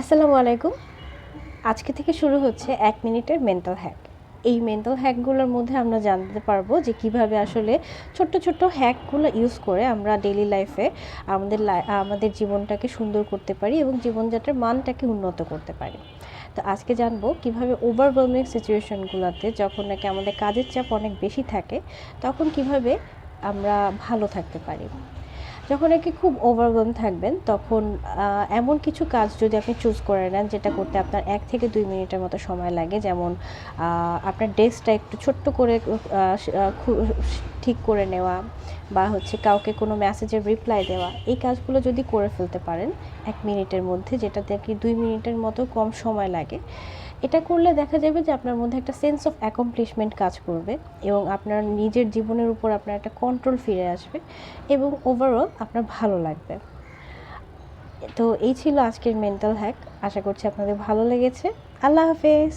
আসসালামু আলাইকুম। আজকে থেকে শুরু হচ্ছে এক মিনিটের মেন্টাল হ্যাক এই মেন্টাল হ্যাকগুলোর মধ্যে আমরা জানতে পারব যে কীভাবে আসলে ছোট্ট ছোট্ট হ্যাকগুলো ইউজ করে আমরা ডেলি লাইফে আমাদের আমাদের জীবনটাকে সুন্দর করতে পারি এবং জীবনযাত্রার মানটাকে উন্নত করতে পারি। তো আজকে জানব কীভাবে ওভারওয়েলমিং সিচুয়েশনগুলোতে যখন নাকি আমাদের কাজের চাপ অনেক বেশি থাকে, তখন কীভাবে আমরা ভালো থাকতে পারি। যখন নাকি খুব ওভারওয়েলম থাকবেন, তখন এমন কিছু কাজ যদি আপনি চুজ করে নেন, যেটা করতে আপনার এক থেকে দুই মিনিটের মতো সময় লাগে, যেমন আপনার ডেস্কটা একটু ছোট্ট করে ঠিক করে নেওয়া বা হচ্ছে কাউকে কোনো মেসেজের রিপ্লাই দেওয়া, এই কাজগুলো যদি করে ফেলতে পারেন, এক মিনিটের মধ্যে, যেটাতে আর কি দুই মিনিটের মতো কম সময় লাগে, এটা করলে দেখা যাবে যে আপনার মধ্যে একটা সেন্স অফ অ্যাকমপ্লিশমেন্ট কাজ করবে এবং আপনার নিজের জীবনের উপর আপনার একটা কন্ট্রোল ফিরে আসবে এবং ওভারঅল আপনার ভালো লাগবে। তো এই ছিল আজকের মেন্টাল হ্যাক আশা করছি আপনাদের ভালো লেগেছে। আল্লাহ হাফেজ।